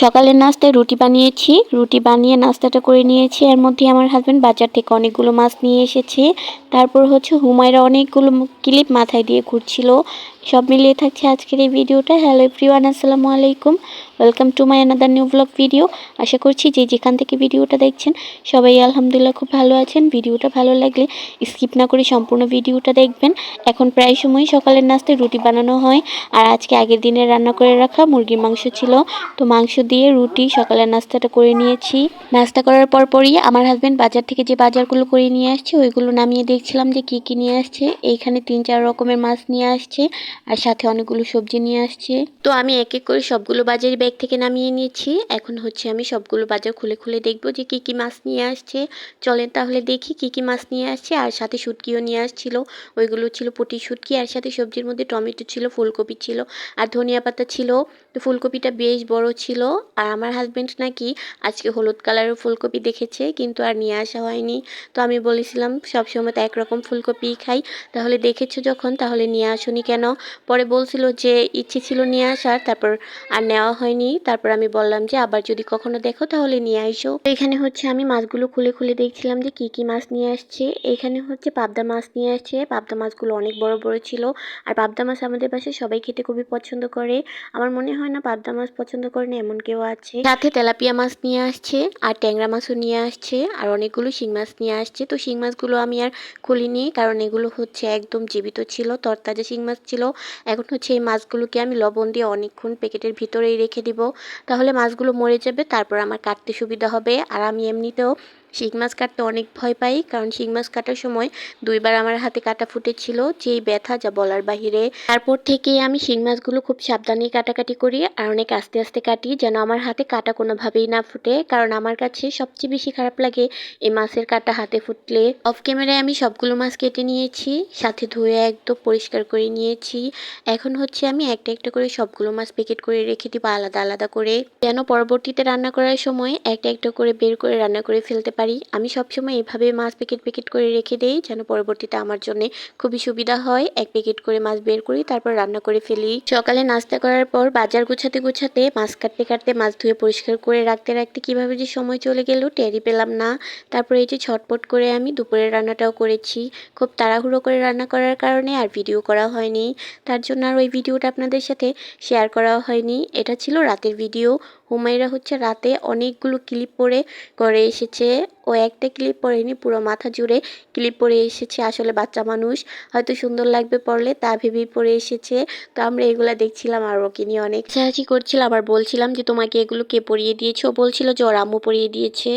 সকালের নাস্তায় রুটি বানিয়েছি। রুটি বানিয়ে নাস্তাটা করে নিয়েছি। এর মধ্যে আমার হাজব্যান্ড বাজার থেকে অনেকগুলো মাছ নিয়ে এসেছে। তারপর হচ্ছে হুমায়রা অনেকগুলো ক্লিপ মাথায় দিয়ে ঘুরছিল। সব মিলিয়ে থাকছে আজকের এই ভিডিওটা। হ্যালো এভরিওয়ান আসসালামু আলাইকুম। Welcome to my another new blog video আশা করছি যে যেখান থেকে ভিডিওটা দেখছেন, সবাই আলহামদুলিল্লাহ খুব ভালো আছেন। ভিডিওটা ভালো লাগলে স্কিপ না করে সম্পূর্ণ ভিডিওটা দেখবেন। এখন প্রায় সময় সকালের নাস্তায় রুটি বানানো হয়। আর আজকে আগের দিনে রান্না করে রাখা মুরগির মাংস ছিল। তো মাংস দিয়ে রুটি, সকালের নাস্তাটা করে নিয়েছি। নাস্তা করার পর পরই আমার হাজব্যান্ড বাজার থেকে যে বাজারগুলো করে নিয়ে আসছে, ওইগুলো নামিয়ে দেখছিলাম যে কি কি নিয়ে আসছে। এইখানে তিন চার রকমের মাছ নিয়ে আসছে। আর সাথে অনেকগুলো সবজি নিয়ে আসছে। তো আমি এক এক করে সবগুলো বাজারের ব্যাগ থেকে নামিয়ে নিয়েছি। এখন হচ্ছে আমি সবগুলো বাজার খুলে খুলে দেখব যে কি কি মাছ নিয়ে আসছে। চলেন তাহলে দেখি কি কি মাছ নিয়ে আসছে। আর সাথে শুটকিও নিয়ে আসছিল। ওইগুলো ছিল পুটি শুটকি আর সাথে সবজির মধ্যে টমেটো ছিল, ফুলকপি ছিল আর ধনিয়া পাতা ছিল। তো ফুলকপিটা বেশ বড় ছিল। আর আমার হাজব্যান্ড নাকি আজকে হলুদ কালারের ফুলকপি দেখেছে কিন্তু আর নিয়ে আসা হয়নি। তো আমি বলেছিলাম, সবসময় তো একরকম ফুলকপি খাই। তাহলে দেখেছ যখন, তাহলে নিয়ে আসুনি কেন? পরে বলছিল যে ইচ্ছে ছিল নিয়ে আসার, তারপর আর নেওয়া হয়নি। তারপর আমি বললাম যে, আবার যদি কখনো দেখো তাহলে নিয়ে আইসো। এখানে হচ্ছে আমি মাছগুলো খুলে খুলে দেখছিলাম যে কি কি মাছ নিয়ে আসছে। এখানে হচ্ছে পাবদা মাছ নিয়ে আসছে। পাবদা মাছগুলো অনেক বড় বড় ছিল। আর পাবদা মাছ আমাদের পাশে সবাই খেতে খুবই পছন্দ করে। আমার মনে হয় না পাবদা মাছ পছন্দ করে না, এমন কেউ আছে। সাথে তেলাপিয়া মাছ নিয়ে আসছে, আর ট্যাংরা মাছও নিয়ে আসছে, আর অনেকগুলো শিং মাছ নিয়ে আসছে। তো শিং মাছগুলো আমি আর খুলিনি, কারণ এগুলো হচ্ছে একদম জীবিত ছিল, তরতাজা শিং মাছ ছিল। এখন হচ্ছে এই মাছগুলোকে আমি লবণ দিয়ে অনেকক্ষণ প্যাকেটের ভিতরেই রেখে দিব। তাহলে মাছগুলো মরে যাবে, তারপর আমার কাটতে সুবিধা হবে। আর আমি এমনিতেও শিং মাছ কাটতে অনেক ভয় পাই, কারণ শিং মাছ কাটার সময় দুইবার আমার হাতে কাটা ফুটেছিল যেই ব্যথা যা বলার বাহিরে। তারপর থেকে আমি শিং মাছগুলো খুব সাবধানে কাটাকাটি করি আর অনেক আস্তে আস্তে কাটি যেন আমার হাতে কাটা কোনোভাবেই না ফুটে, কারণ আমার কাছে সবচেয়ে বেশি খারাপ লাগে এই মাছের কাটা হাতে ফুটলে। অফ ক্যামেরায় আমি সবগুলো মাছ কেটে নিয়েছি, সাথে ধুয়ে একদম পরিষ্কার করে নিয়েছি। এখন হচ্ছে আমি একটা একটা করে সবগুলো মাছ প্যাকেট করে রেখে দিব আলাদা আলাদা করে। যেন পরবর্তীতে রান্না করার সময় একটা একটা করে বের করে রান্না করে ফেলতে পারি। আমি সবসময় এভাবে মাছ প্যাকেট প্যাকেট করে রেখে দেই যেন পরবর্তীতে আমার জন্য খুবই সুবিধা হয়। এক প্যাকেট করে মাছ বের করি, তারপর রান্না করে ফেলি। সকালে নাস্তা করার পর বাজার গুছাতে গুছাতে মাছ কাটতে কাটতে মাছ ধুয়ে পরিষ্কার করে রাখতে রাখতে কীভাবে যে সময় চলে গেল টেরি পেলাম না। তারপরে এই যে ছটপট করে আমি দুপুরের রান্নাটাও করেছি। খুব তাড়াহুড়ো করে রান্না করার কারণে আর ভিডিও করা হয়নি। তার জন্য আর ওই ভিডিওটা আপনাদের সাথে শেয়ার করা হয়নি। এটা ছিল রাতের ভিডিও হুমায়রা হচ্ছে রাতে অনেকগুলো ক্লিপ পরে করে এসেছে। ও একটা ক্লিপ পরেনি পুরো মাথা জুড়ে ক্লিপ পরে এসেছে আসলে বাচ্চা মানুষ। হয়তো সুন্দর লাগবে পরলে তা ভেবেই পরে এসেছে। তো আমরা এগুলো দেখছিলাম আর ওকে নিয়ে অনেক সাহায্য করছিলাম আর বলছিলাম যে, তোমাকে এগুলো কে পরিয়ে দিয়েছে? ও বলছিল যে আম্মু পরিয়ে দিয়েছে।